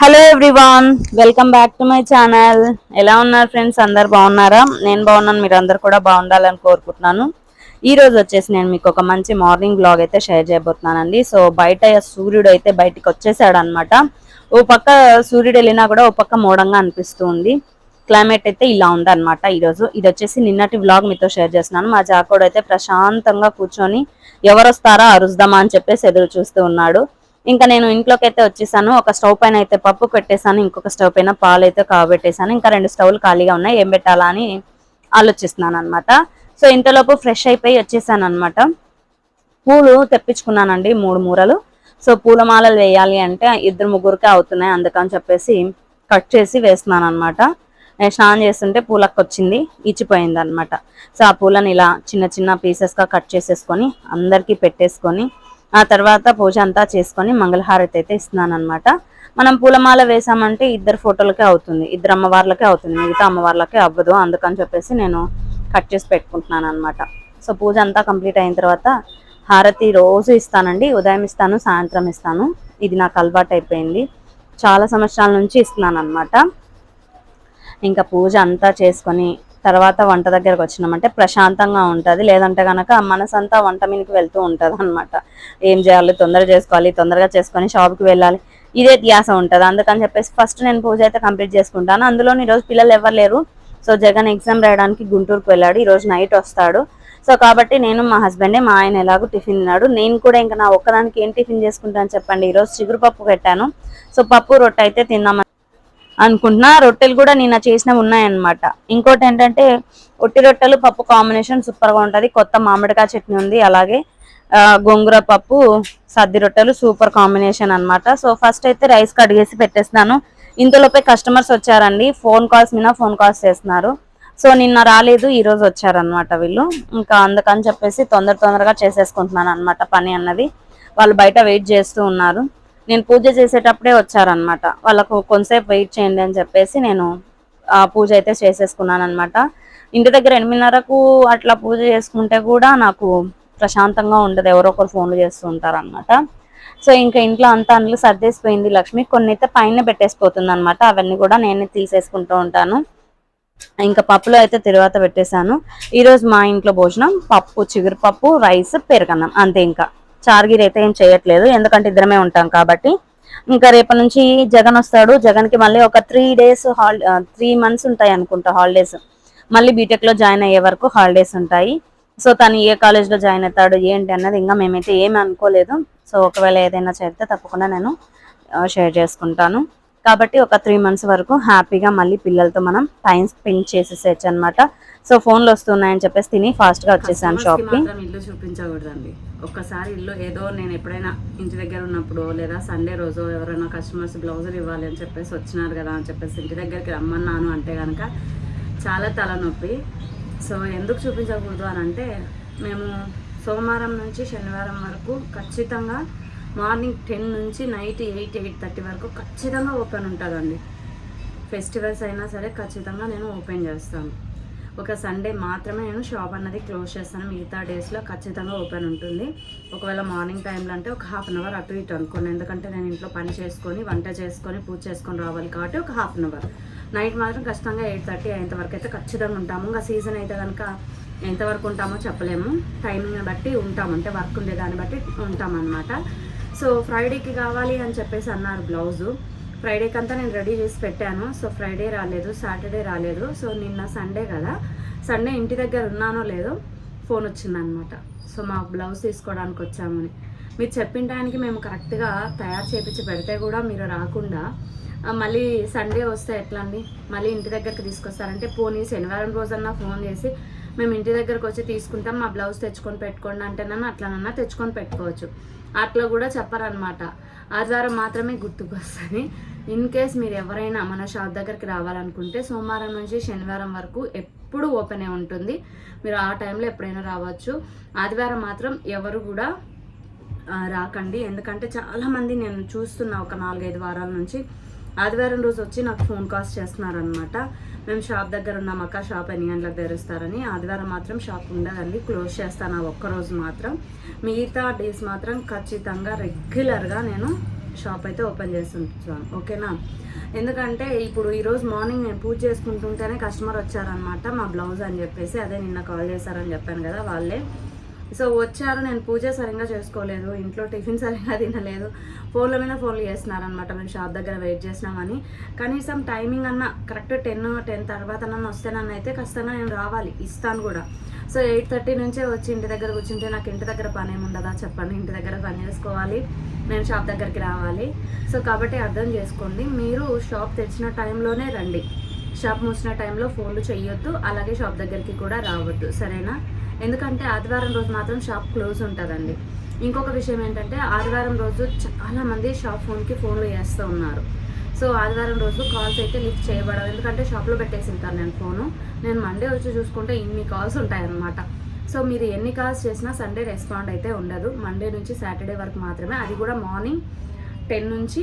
Hello everyone welcome back to my channel ఎలా ఉన్నారు friends అందరు బాగున్నారా? నేను బాగున్నాను మీరు అందరు కూడా బాగుండాలని కోరుకుంటున్నాను. ఈ రోజు వచ్చేసి నేను మీకు ఒక మంచి మార్నింగ్ బ్లాగ్ అయితే షేర్ చేయబోతున్నానండి. సో బయట సూర్యుడు అయితే బయటికి వచ్చేసాడు అనమాట ఓ పక్క సూర్యుడు వెళ్ళినా కూడా ఓ పక్క మోడంగా అనిపిస్తూ ఉంది. క్లైమేట్ అయితే ఇలా ఉంది అనమాట ఈరోజు ఇది వచ్చేసి నిన్నటి వ్లాగ్ మీతో షేర్ చేస్తున్నాను. మా జాకోడు అయితే ప్రశాంతంగా కూర్చొని ఎవరు వస్తారా అరుద్దామా అని చెప్పేసి ఎదురు చూస్తూ ఉన్నాడు. ఇంకా నేను ఇంట్లోకి అయితే వచ్చేసాను. ఒక స్టవ్ పైన అయితే పప్పు పెట్టేశాను ఇంకొక స్టవ్ పైన పాలు అయితే కాబెట్టేశాను ఇంకా రెండు స్టవ్లు ఖాళీగా ఉన్నాయి. ఏం పెట్టాలా అని ఆలోచిస్తున్నాను అనమాట సో ఇంతలోపు ఫ్రెష్ అయిపోయి వచ్చేసాను అనమాట పూలు తెప్పించుకున్నానండి మూడు మూరలు. సో పూలమాలలు వేయాలి అంటే ఇద్దరు ముగ్గురికే అవుతున్నాయి. అందుకని చెప్పేసి కట్ చేసి వేస్తున్నాను అనమాట నేను స్నానం చేస్తుంటే పూలకు వచ్చింది. ఇచ్చిపోయింది అనమాట సో ఆ పూలను ఇలా చిన్న చిన్న పీసెస్గా కట్ చేసేసుకొని అందరికీ పెట్టేసుకొని ఆ తర్వాత పూజ అంతా చేసుకొని మంగళహారతి అయితే ఇస్తున్నాను అనమాట మనం పూలమాల వేసామంటే ఇద్దరు ఫోటోలకే అవుతుంది. ఇద్దరు అమ్మవార్లకే అవుతుంది. మిగతా అమ్మవార్లకే అవ్వదు. అందుకని చెప్పేసి నేను కట్ చేసి పెట్టుకుంటున్నాను అనమాట సో పూజ అంతా కంప్లీట్ అయిన తర్వాత హారతి రోజు ఇస్తానండి. ఉదయం ఇస్తాను సాయంత్రం ఇస్తాను. ఇది నాకు అలవాటు అయిపోయింది. చాలా సంవత్సరాల నుంచి ఇస్తున్నాను అనమాట ఇంకా పూజ అంతా చేసుకొని తర్వాత వంట దగ్గరకు వచ్చినామంటే ప్రశాంతంగా ఉంటుంది. లేదంటే కనుక మనసంతా వంట మీదకి వెళ్తూ ఉంటుంది అనమాట ఏం చేయాలి? తొందరగా చేసుకోవాలి. తొందరగా చేసుకొని షాప్కి వెళ్ళాలి. ఇదే ధ్యాస ఉంటుంది. అందుకని చెప్పేసి ఫస్ట్ నేను పూజ అయితే కంప్లీట్ చేసుకుంటాను. అందులో ఈరోజు పిల్లలు ఎవరు లేరు. సో జగన్ ఎగ్జామ్ రాయడానికి గుంటూరుకు వెళ్ళాడు. ఈరోజు నైట్ వస్తాడు. సో కాబట్టి నేను మా హస్బెండే మా ఆయన ఎలాగో టిఫిన్ తిన్నాడు. నేను కూడా ఇంకా నా ఒక్కదానికి ఏం టిఫిన్ చేసుకుంటాను చెప్పండి. ఈరోజు చిగురు పప్పు పెట్టాను. సో పప్పు రొట్టె అయితే తిన్నాం అనుకుంటున్నా. రొట్టెలు కూడా నిన్న చేసినవి ఉన్నాయన్నమాట. ఇంకోటి ఏంటంటే ఒట్టి రొట్టెలు పప్పు కాంబినేషన్ సూపర్గా కొత్త మామిడికాయ చట్నీ ఉంది. అలాగే గోంగూర పప్పు సద్ది రొట్టెలు సూపర్ కాంబినేషన్ అన్నమాట. సో ఫస్ట్ అయితే రైస్ కడిగేసి పెట్టేస్తున్నాను. ఇంతలోపే కస్టమర్స్ వచ్చారండి. ఫోన్ కాల్స్ మీద ఫోన్ కాల్స్ చేస్తున్నారు. సో నిన్న రాలేదు ఈరోజు వచ్చారనమాట వీళ్ళు. ఇంకా అందుకని చెప్పేసి తొందర తొందరగా చేసేసుకుంటున్నాను అనమాట పని అన్నది. వాళ్ళు బయట వెయిట్ చేస్తూ ఉన్నారు. నేను పూజ చేసేటప్పుడే వచ్చారనమాట వాళ్ళకు కొంతసేపు వెయిట్ చేయండి అని చెప్పేసి నేను ఆ పూజ అయితే చేసేసుకున్నాను అనమాట ఇంటి దగ్గర ఎనిమిదిన్నరకు అట్లా పూజ చేసుకుంటే కూడా నాకు ప్రశాంతంగా ఉండదు. ఎవరో ఒకరు ఫోన్లు చేస్తూ ఉంటారు అనమాట సో ఇంకా ఇంట్లో అంతా అందులో సర్దేసిపోయింది లక్ష్మి. కొన్ని అయితే పైన పెట్టేసిపోతుంది అనమాట అవన్నీ కూడా నేనే తీసేసుకుంటూ ఉంటాను. ఇంకా పప్పులో అయితే తర్వాత పెట్టేశాను. ఈరోజు మా ఇంట్లో భోజనం పప్పు చిగురు పప్పు రైస్ పెరగన్నం. అంతే ఇంకా. చార్గీర్ అయితే ఏం చేయట్లేదు ఎందుకంటే ఇద్దరమే ఉంటాం కాబట్టి. ఇంకా రేపటి నుంచి జగన్ వస్తాడు జగన్కి మళ్ళీ ఒక త్రీ డేస్ హాల్ త్రీ మంత్స్ ఉంటాయి అనుకుంటా హాలిడేస్ మళ్ళీ బీటెక్లో జాయిన్ అయ్యే వరకు హాలిడేస్ ఉంటాయి. సో తను ఏ కాలేజ్లో జాయిన్ అవుతాడు ఏంటి అన్నది ఇంకా మేమైతే ఏమి అనుకోలేదు. సో ఒకవేళ ఏదైనా చేస్తే తప్పకుండా నేను షేర్ చేసుకుంటాను. కాబట్టి ఒక త్రీ మంత్స్ వరకు హ్యాపీగా మళ్ళీ పిల్లలతో మనం టైం స్పెండ్ చేసేసేయచ్చు అనమాట సో ఫోన్లు వస్తున్నాయని చెప్పేసి తిని ఫాస్ట్గా వచ్చేసాను షాప్కి ఇల్లు చూపించకూడదండి. ఒక్కసారి ఇల్లు ఏదో నేను ఎప్పుడైనా ఇంటి దగ్గర ఉన్నప్పుడు లేదా సండే రోజు ఎవరైనా కస్టమర్స్ బ్లౌజులు ఇవ్వాలి అని చెప్పేసి వచ్చినారు కదా అని చెప్పేసి ఇంటి దగ్గరికి రమ్మన్నాను అంటే కనుక చాలా తలనొప్పి. సో ఎందుకు చూపించకూడదు అని అంటే మేము సోమవారం నుంచి శనివారం వరకు ఖచ్చితంగా మార్నింగ్ టెన్ నుంచి నైట్ ఎయిట్ ఎయిట్ థర్టీ వరకు ఖచ్చితంగా ఓపెన్ ఉంటుందండి. ఫెస్టివల్స్ అయినా సరే ఖచ్చితంగా నేను ఓపెన్ చేస్తాను. ఒక సండే మాత్రమే నేను షాప్ అన్నది క్లోజ్ చేస్తాను. మిగతా డేస్లో ఖచ్చితంగా ఓపెన్ ఉంటుంది. ఒకవేళ మార్నింగ్ టైంలో అంటే ఒక హాఫ్ అన్ అవర్ అటు ఇటు అనుకోండి ఎందుకంటే నేను ఇంట్లో పని చేసుకొని వంట చేసుకొని పూజ చేసుకొని రావాలి కాబట్టి ఒక హాఫ్ అన్ అవర్. నైట్ మాత్రం ఖచ్చితంగా ఎయిట్ థర్టీ అయ్యేంత వరకు అయితే ఖచ్చితంగా ఉంటాము. ఇంకా సీజన్ అయితే కనుక ఎంతవరకు ఉంటామో చెప్పలేము. టైమింగ్ని బట్టి ఉంటాం అంటే వర్క్ ఉండే దాన్ని బట్టి ఉంటామన్నమాట. సో ఫ్రైడేకి కావాలి అని చెప్పేసి అన్నారు బ్లౌజు. ఫ్రైడేకి అంతా నేను రెడీ చేసి పెట్టాను. సో ఫ్రైడే రాలేదు సాటర్డే రాలేదు. సో నిన్న సండే కదా. సండే ఇంటి దగ్గర ఉన్నానో లేదో ఫోన్ వచ్చిందనమాట. సో మా బ్లౌజ్ తీసుకోవడానికి వచ్చామని. మీరు చెప్పిన టైంకి మేము కరెక్ట్గా తయారు చేపించి పెడితే కూడా మీరు రాకుండా మళ్ళీ సండే వస్తే ఎట్లా అండి మళ్ళీ ఇంటి దగ్గరికి తీసుకొస్తారంటే పోనీ శనివారం రోజన్నా ఫోన్ చేసి మేము ఇంటి దగ్గరకు వచ్చి తీసుకుంటాం మా బ్లౌజ్ తెచ్చుకొని పెట్టుకోండి అంటేనన్నా అట్లనన్నా తెచ్చుకొని పెట్టుకోవచ్చు. అట్లా కూడా చెప్పరనమాట ఆదివారం మాత్రమే గుర్తుకొస్తుంది. ఇన్ కేస్ మీరు ఎవరైనా మన షాప్ దగ్గరికి రావాలనుకుంటే సోమవారం నుంచి శనివారం వరకు ఎప్పుడు ఓపెనే ఉంటుంది. మీరు ఆ టైంలో ఎప్పుడైనా రావచ్చు. ఆదివారం మాత్రం ఎవరు కూడా రాకండి. ఎందుకంటే చాలామంది నేను చూస్తున్నా ఒక నాలుగైదు వారాల నుంచి ఆదివారం రోజు వచ్చి నాకు ఫోన్ కాల్స్ చేస్తున్నారనమాట మేము షాప్ దగ్గర ఉన్నాం అక్క. షాప్ ఎన్ని గంటలకు తెరుస్తారని. ఆదివారం మాత్రం షాప్ ఉండదండి. క్లోజ్ చేస్తాను ఆ మాత్రం. మిగతా డేస్ మాత్రం ఖచ్చితంగా రెగ్యులర్గా నేను షాప్ అయితే ఓపెన్ చేస్తుంటాను. ఓకేనా? ఎందుకంటే ఇప్పుడు ఈరోజు మార్నింగ్ నేను పూజ చేసుకుంటుంటేనే కస్టమర్ వచ్చారనమాట మా బ్లౌజ్ అని చెప్పేసి. అదే నిన్న కాల్ చేశారని చెప్పాను కదా వాళ్ళే. సో వచ్చారు నేను పూజ సరిగ్గా చేసుకోలేదు ఇంట్లో టిఫిన్ సరిగ్గా తినలేదు ఫోన్ల మీద ఫోన్లు చేస్తున్నారనమాట మేము షాప్ దగ్గర వెయిట్ చేసినామని కనీసం టైమింగ్ అన్న కరెక్ట్ టెన్ టెన్ తర్వాత నన్ను వస్తేనన్న అయితే ఖచ్చితంగా నేను రావాలి ఇస్తాను కూడా. సో ఎయిట్ థర్టీ నుంచే వచ్చి ఇంటి దగ్గర కూర్చుంటే నాకు ఇంటి దగ్గర పని ఏమి ఉండదా చెప్పండి ఇంటి దగ్గర పని చేసుకోవాలి నేను షాప్ దగ్గరికి రావాలి. సో కాబట్టి అర్థం చేసుకోండి మీరు షాప్ తెచ్చిన టైంలోనే రండి. షాప్ మూసిన టైంలో ఫోన్లు చేయొద్దు అలాగే షాప్ దగ్గరికి కూడా రావద్దు సరేనా? ఎందుకంటే ఆదివారం రోజు మాత్రం షాప్ క్లోజ్ ఉంటుందండి. ఇంకొక విషయం ఏంటంటే ఆదివారం రోజు చాలా మంది షాప్ ఫోన్కి ఫోన్లు చేస్తూ ఉన్నారు. సో ఆదివారం రోజు కాల్స్ అయితే లిఫ్ట్ చేయబడవు. ఎందుకంటే షాప్లో పెట్టేసి ఉంటాను నేను ఫోను నేను మండే వచ్చి చూసుకుంటే ఇన్ని కాల్స్ ఉంటాయన్నమాట. సో మీరు ఎన్ని కాల్స్ చేసినా సండే రెస్పాండ్ అయితే ఉండదు. మండే నుంచి సాటర్డే వరకు మాత్రమే. అది కూడా మార్నింగ్ టెన్ నుంచి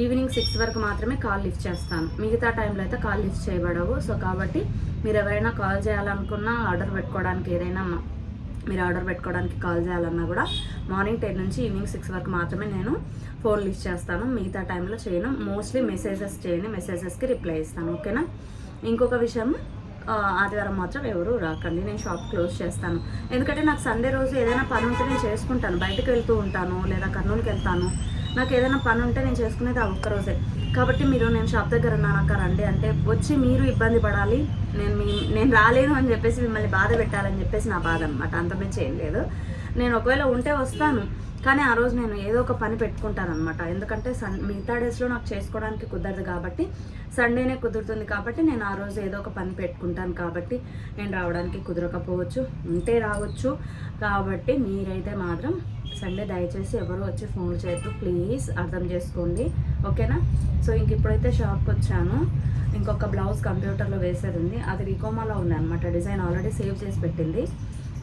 ఈవినింగ్ సిక్స్ వరకు మాత్రమే కాల్ లిఫ్ట్ చేస్తాను. మిగతా టైంలో అయితే కాల్ లిఫ్ట్ చేయబడవు. సో కాబట్టి మీరు ఎవరైనా కాల్ చేయాలనుకున్నా ఆర్డర్ పెట్టుకోవడానికి ఏదైనా మీరు ఆర్డర్ పెట్టుకోవడానికి కాల్ చేయాలన్నా కూడా మార్నింగ్ టెన్ నుంచి ఈవినింగ్ సిక్స్ వరకు మాత్రమే నేను ఫోన్ లిస్ట్ చేస్తాను. మిగతా టైంలో చేయను. మోస్ట్లీ మెసేజెస్ చేయను. మెసేజెస్కి రిప్లై ఇస్తాను. ఓకేనా ఇంకొక విషయం ఆదివారం మాత్రం ఎవరు రాకండి. నేను షాప్ క్లోజ్ చేస్తాను. ఎందుకంటే నాకు సండే రోజు ఏదైనా పని ఉంటే నేను చేసుకుంటాను. బయటకు వెళ్తూ ఉంటాను లేదా కర్నూలుకి వెళ్తాను. నాకు ఏదైనా పని ఉంటే నేను చేసుకునేది ఆ ఒక్కరోజే కాబట్టి మీరు నేను షాప్ దగ్గర ఉన్నాను రండి. అంటే వచ్చి మీరు ఇబ్బంది పడాలి నేను మీ నేను రాలేను అని చెప్పేసి మిమ్మల్ని బాధ పెట్టాలని చెప్పేసి నా బాధ అనమాట అంతమించి ఏం లేదు. నేను ఒకవేళ ఉంటే వస్తాను కానీ ఆ రోజు నేను ఏదో ఒక పని పెట్టుకుంటాను అనమాట ఎందుకంటే సన్ మిగతా డేస్లో నాకు చేసుకోవడానికి కుదరదు కాబట్టి సండేనే కుదురుతుంది కాబట్టి నేను ఆ రోజు ఏదో ఒక పని పెట్టుకుంటాను కాబట్టి నేను రావడానికి కుదరకపోవచ్చు ఉంటే రావచ్చు. కాబట్టి మీరైతే మాత్రం సండే దయచేసి ఎవరు వచ్చి ఫోన్ చేయొద్దు. ప్లీజ్ అర్థం చేసుకోండి. ఓకేనా? సో ఇంక ఇప్పుడైతే షాప్కి వచ్చాను ఇంకొక బ్లౌజ్ కంప్యూటర్లో వేసేది ఉంది అది రికోమాలో ఉంది అనమాట డిజైన్ ఆల్రెడీ సేవ్ చేసి పెట్టింది.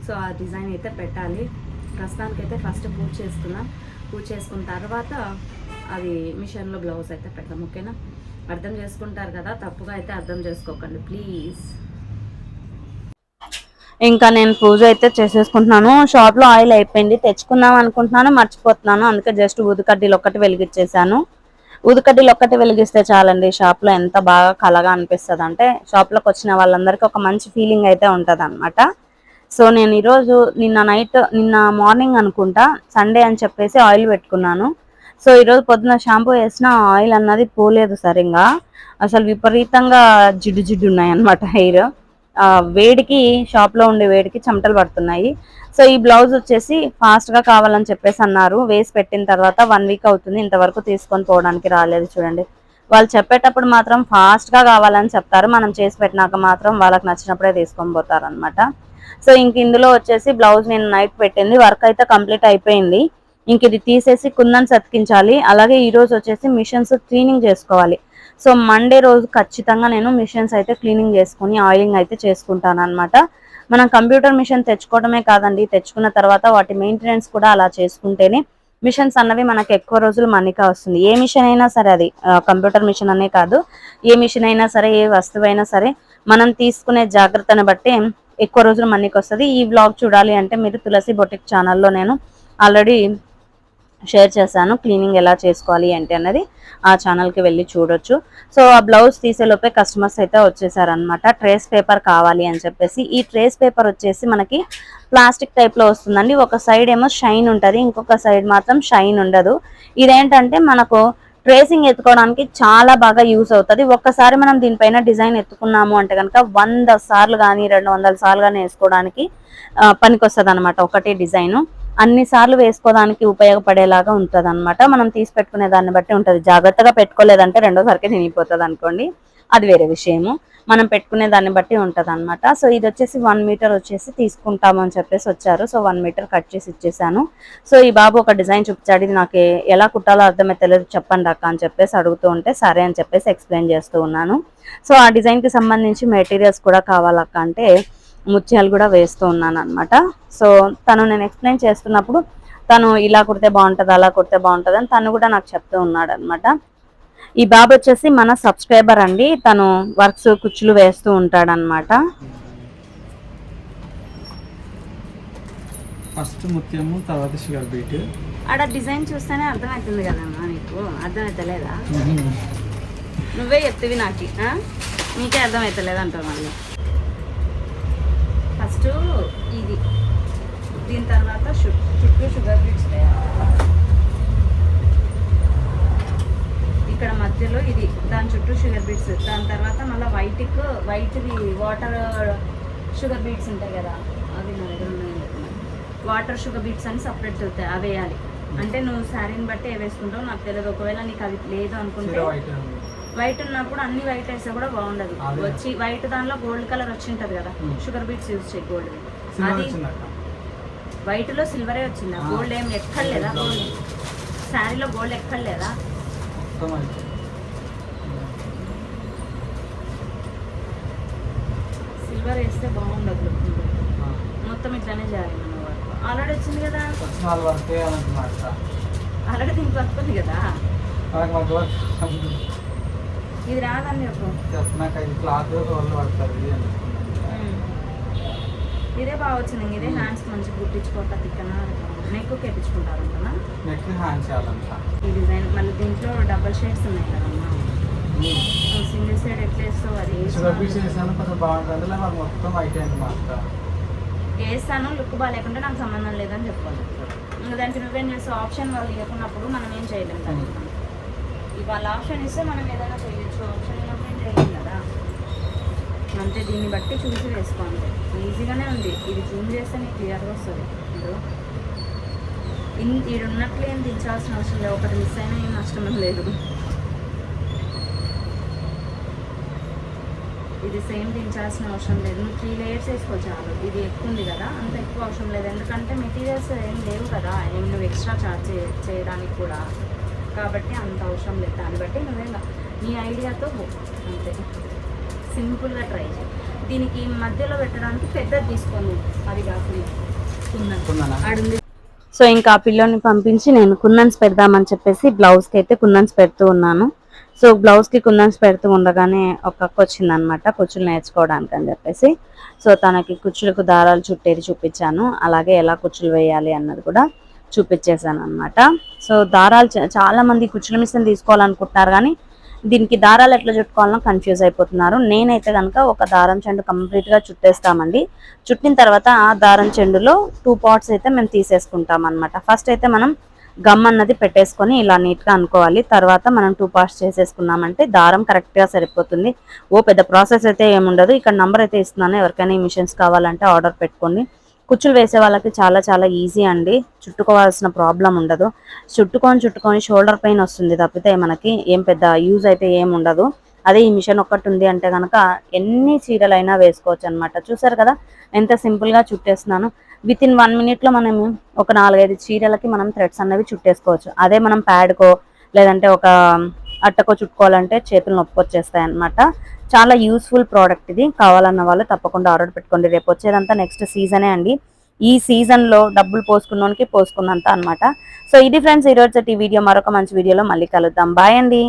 సో ఆ డిజైన్ అయితే పెట్టాలి. ప్రస్తుతానికైతే ఫస్ట్ పూజ చేసుకున్నాం పూజ చేసుకున్న తర్వాత అది మిషన్లో బ్లౌజ్ అయితే పెడతాం ఓకేనా? అర్థం చేసుకుంటారు కదా? తప్పుగా అయితే అర్థం చేసుకోకండి. ప్లీజ్ ఇంకా నేను పూజ అయితే చేసేసుకుంటున్నాను. షాప్లో ఆయిల్ అయిపోయింది. తెచ్చుకుందాం అనుకుంటున్నాను మర్చిపోతున్నాను. అందుకే జస్ట్ ఊదుకడ్డీలు ఒక్కటి వెలిగించేసాను ఊదుకడ్డీలు ఒక్కటి వెలిగిస్తే చాలండి షాప్లో ఎంత బాగా కలగా అనిపిస్తుంది. అంటే షాప్లోకి వచ్చిన వాళ్ళందరికీ ఒక మంచి ఫీలింగ్ అయితే ఉంటది అనమాట సో నేను ఈరోజు నిన్న నైట్ నిన్న మార్నింగ్ అనుకుంటా సండే అని చెప్పేసి ఆయిల్ పెట్టుకున్నాను. సో ఈరోజు పొద్దున షాంపూ వేసిన ఆయిల్ అన్నది పోలేదు సరిగా అసలు విపరీతంగా జిడ్డు జిడ్డు ఉన్నాయి అనమాట హెయిర్. వేడికి షాప్లో ఉండే వేడికి చెమటలు పడుతున్నాయి. సో ఈ బ్లౌజ్ వచ్చేసి ఫాస్ట్గా కావాలని చెప్పేసి అన్నారు. వేసి పెట్టిన తర్వాత వన్ వీక్ అవుతుంది. ఇంతవరకు తీసుకొని పోవడానికి రాలేదు చూడండి. వాళ్ళు చెప్పేటప్పుడు మాత్రం ఫాస్ట్గా కావాలని చెప్తారు. మనం చేసి పెట్టినాక మాత్రం వాళ్ళకి నచ్చినప్పుడే తీసుకొని పోతారు అనమాట సో ఇంక ఇందులో వచ్చేసి బ్లౌజ్ నేను నైట్ పెట్టింది. వర్క్ అయితే కంప్లీట్ అయిపోయింది. ఇంక ఇది తీసేసి కుందన్స్ అతికించాలి అలాగే ఈరోజు వచ్చేసి మిషన్స్ క్లీనింగ్ చేసుకోవాలి. సో మండే రోజు ఖచ్చితంగా నేను మిషన్స్ అయితే క్లీనింగ్ చేసుకుని ఆయిలింగ్ అయితే చేసుకుంటాను అనమాట మనం కంప్యూటర్ మిషన్ తెచ్చుకోవడమే కాదండి తెచ్చుకున్న తర్వాత వాటి మెయింటెనెన్స్ కూడా అలా చేసుకుంటేనే మిషన్స్ అన్నవి మనకి ఎక్కువ రోజులు మన్నిక వస్తుంది. ఏ మిషన్ అయినా సరే అది కంప్యూటర్ మిషన్ అనే కాదు. ఏ మిషన్ అయినా సరే ఏ వస్తువు అయినా సరే మనం తీసుకునే జాగ్రత్తను బట్టి ఎక్కువ రోజులు మన్నిక వస్తుంది. ఈ వ్లాగ్ చూడాలి అంటే మీరు తులసి బొటిక్ ఛానల్లో నేను ఆల్రెడీ షేర్ చేశాను. క్లీనింగ్ ఎలా చేసుకోవాలి ఏంటి అన్నది ఆ ఛానల్కి వెళ్ళి చూడొచ్చు. సో ఆ బ్లౌజ్ తీసేలోపే కస్టమర్స్ అయితే వచ్చేసారనమాట ట్రేస్ పేపర్ కావాలి అని చెప్పేసి. ఈ ట్రేస్ పేపర్ వచ్చేసి మనకి ప్లాస్టిక్ టైప్లో వస్తుందండి. ఒక సైడ్ ఏమో షైన్ ఉంటుంది. ఇంకొక సైడ్ మాత్రం షైన్ ఉండదు. ఇదేంటంటే మనకు ట్రేసింగ్ ఎత్తుకోవడానికి చాలా బాగా యూస్ అవుతుంది. ఒక్కసారి మనం దీనిపైన డిజైన్ ఎత్తుకున్నాము అంటే కనుక వంద సార్లు కానీ రెండు వందల సార్లు కానీ వేసుకోవడానికి పనికొస్తుంది అనమాట ఒకటే డిజైన్ అన్ని సార్లు వేసుకోవడానికి ఉపయోగపడేలాగా ఉంటుంది అనమాట మనం తీసి పెట్టుకునే దాన్ని బట్టి ఉంటుంది. జాగ్రత్తగా పెట్టుకోలేదంటే రెండోసారికి తినిగిపోతుంది అనుకోండి. అది వేరే విషయము. మనం పెట్టుకునే దాన్ని బట్టి ఉంటుంది అనమాట సో ఇది వచ్చేసి వన్ మీటర్ వచ్చేసి తీసుకుంటామని చెప్పేసి వచ్చారు. సో వన్ మీటర్ కట్ చేసి ఇచ్చేసాను. సో ఈ బాబు ఒక డిజైన్ చూపించాడు. ఇది నాకు ఎలా కుట్టాలో అర్థమైతే తెలియదు. చెప్పండి అక్క అని చెప్పేసి అడుగుతూ ఉంటే సరే అని చెప్పేసి ఎక్స్ప్లెయిన్ చేస్తూ ఉన్నాను. సో ఆ డిజైన్కి సంబంధించి మెటీరియల్స్ కూడా కావాలక్క అంటే ముత్యాలు కూడా వేస్తూ ఉన్నాను అనమాట సో తను నేను ఎక్స్ప్లెయిన్ చేస్తున్నప్పుడు తను ఇలా కుడితే బాగుంటుంది అలా కుడితే బాగుంటుంది అని తను కూడా నాకు చెప్తూ ఉన్నాడు అనమాట ఈ బాబు వచ్చేసి మన సబ్స్క్రైబర్ అండి. తను వర్క్స్ కుచ్చులు వేస్తూ ఉంటాడు అనమాట ఫస్ట్ ముత్యము తర్వాత షుగర్ బీట్. ఆడ డిజైన్ చూస్తేనే అర్థమవుతుంది కదమ్మా నీకు. అర్థమవుతలేదా నువ్వే చెప్తివి నాకు? నీకే అర్థమవుతలేదు అంటావు మళ్ళీ. ఫస్ట్ ఇది. దీని తర్వాత చుట్టూ షుగర్ బీట్స్ ఇక్కడ మధ్యలో ఇది దాని చుట్టూ షుగర్ బీట్స్. దాని తర్వాత మళ్ళీ వైట్కి వైట్ది వాటర్ షుగర్ బీట్స్ ఉంటాయి కదా? అవి నా దగ్గర ఉన్నాయి వాటర్ షుగర్ బీట్స్ అని సపరేట్ అవుతాయి అవి వేయాలి. అంటే నువ్వు శారీని బట్టి ఏ వేసుకుంటావు నాకు తెలియదు ఒకవేళ నీకు అది లేదు అనుకుంటే వైట్ ఉన్నప్పుడు అన్ని వైట్ వేస్తే కూడా బాగుండదు. వచ్చి వైట్ దానిలో గోల్డ్ కలర్ వచ్చి ఉంటది కదా. షుగర్ బీట్స్ యూజ్ చేయి గోల్డ్. అది వైట్లో సిల్వరే వచ్చిందా. గోల్డ్ ఏం ఎక్కడలేదా గోల్డ్ శారీలో గోల్డ్ ఎక్కడలేదా సిల్వర్ వేస్తే బాగుండదు. మొత్తం ఇట్లానే చేయాలి మన వర్క్ ఆల్రెడీ వచ్చింది కదా? ఆల్రెడీ దీనికి వర్క్ ఉంది కదా? ఇది రాదని నాకు క్లాత్ పడతారు ఇది బాగా వచ్చింది ఇదే హ్యాండ్స్ మంచిగా కుట్టించుకోక తిక్కన నెక్ కేపించుకుంటారు అంటనా నెక్ హ్యాండ్ చేయాలంట. ఈ డిజైన్ మళ్ళీ దీంట్లో డబల్ షేడ్స్ ఉన్నాయి కదమ్మా. సింగిల్ సైడ్ ఎట్లా వేస్తావు అది షుగర్ పీస్ వేస్తాను. చేసాను కొంచెం బాగుంటుంది. మొత్తం వైట్ వేస్తాను లుక్ బాగాలేకుంటే నాకు సంబంధం లేదని చెప్పాలి. ఇంకా దానికి నువ్వేం చేస్తావు? ఆప్షన్ వాళ్ళు ఇవ్వకున్నప్పుడు మనం ఏం చేయలేం దానికి. ఇవాళ ఆప్షన్ ఇస్తే మనం ఏదైనా చేయొచ్చు. ఆప్షన్ ఉన్నప్పుడు ఏం కదా. అంతే దీన్ని బట్టి చూసి వేసుకోండి. ఈజీగానే ఉంది. ఇది జూమ్ చేస్తే నీకు క్లియర్గా వస్తుంది. ఇప్పుడు ఇన్ ఈడు ఉన్నట్లు ఏం దించాల్సిన అవసరం లేదు. ఒకటి మిస్ అయినా ఏం నష్టం లేదు. ఇది సేమ్ దించాల్సిన అవసరం లేదు. నువ్వు త్రీ లేయర్స్ వేసుకో చాలు. ఇది ఎక్కువ ఉంది కదా. అంత ఎక్కువ అవసరం లేదు. ఎందుకంటే మెటీరియల్స్ ఏం లేవు కదా. ఏం నువ్వు ఎక్స్ట్రా చార్జ్ చేయడానికి కూడా. కాబట్టి అంత అవసరం లేదు. దాన్ని బట్టి నువ్వేగా నీ ఐడియాతో పో. అంతే. సింపుల్గా ట్రై చేయి. దీనికి మధ్యలో పెట్టడానికి పెద్దది తీసుకోను అది కాకుండా సో ఇంకా ఆ పిల్లోని పంపించి నేను కుందన్స్ పెడదామని చెప్పేసి బ్లౌజ్కి అయితే కుందన్స్ పెడుతూ ఉన్నాను. సో బ్లౌజ్కి కుందన్స్ పెడుతూ ఉండగానే ఒక అక్క వచ్చింది అనమాట కుచ్చులు నేర్చుకోవడానికి అని చెప్పేసి. సో తనకి కుచ్చులకు దారాలు చుట్టేది చూపించాను. అలాగే ఎలా కుచ్చులు వేయాలి అన్నది కూడా చూపించేశాను అనమాట సో దారాలు చాలా మంది కుచ్చుల మిషన్ తీసుకోవాలనుకుంటున్నారు కానీ దీనికి దారాలు ఎట్లా చుట్టుకోవాలనో కన్ఫ్యూజ్ అయిపోతున్నారు. నేనైతే కనుక ఒక దారం చెండు కంప్లీట్గా చుట్టేస్తామండి. చుట్టిన తర్వాత ఆ దారం చెండులో టూ పార్ట్స్ అయితే మేము తీసేసుకుంటాం అనమాట ఫస్ట్ అయితే మనం గమ్ అన్నది పెట్టేసుకొని ఇలా నీట్గా అనుకోవాలి. తర్వాత మనం టూ పార్ట్స్ చేసేసుకున్నామంటే దారం కరెక్ట్గా సరిపోతుంది. ఓ పెద్ద ప్రాసెస్ అయితే ఏముండదు. ఇక్కడ నంబర్ అయితే ఇస్తున్నాను. ఎవరికైనా ఈ మిషన్స్ కావాలంటే ఆర్డర్ పెట్టుకోండి. కుచ్చులు వేసే వాళ్ళకి చాలా చాలా ఈజీ అండి. చుట్టుకోవాల్సిన ప్రాబ్లం ఉండదు. చుట్టుకొని చుట్టుకొని షోల్డర్ పెయిన్ వస్తుంది తప్పితే మనకి ఏం పెద్ద యూజ్ అయితే ఏం ఉండదు. అదే ఈ మిషన్ ఒక్కటి ఉంది అంటే కనుక ఎన్ని చీరలైనా వేసుకోవచ్చు అనమాట చూసారు కదా? ఎంత సింపుల్గా చుట్టేస్తున్నాను. విత్ ఇన్ వన్ మినిట్లో మనం ఒక నాలుగైదు చీరలకి మనం థ్రెడ్స్ అనేవి చుట్టేసుకోవచ్చు. అదే మనం ప్యాడ్కో లేదంటే ఒక అట్టకో చుట్టుకోవాలంటే చేతులు నొప్పి వచ్చేస్తాయి అనమాట చాలా యూస్ఫుల్ ప్రోడక్ట్ ఇది. కావాలన్న వాళ్ళు తప్పకుండా ఆర్డర్ పెట్టుకోండి. రేపు వచ్చేదంతా నెక్స్ట్ సీజనే అండి. ఈ సీజన్లో డబ్బులు పోసుకున్నోనికి పోసుకున్నంత అన్నమాట. సో ఇది ఫ్రెండ్స్ ఈరోజు ఈ వీడియో. మరొక మంచి వీడియోలో మళ్ళీ కలుద్దాం. బాయ్ అండి.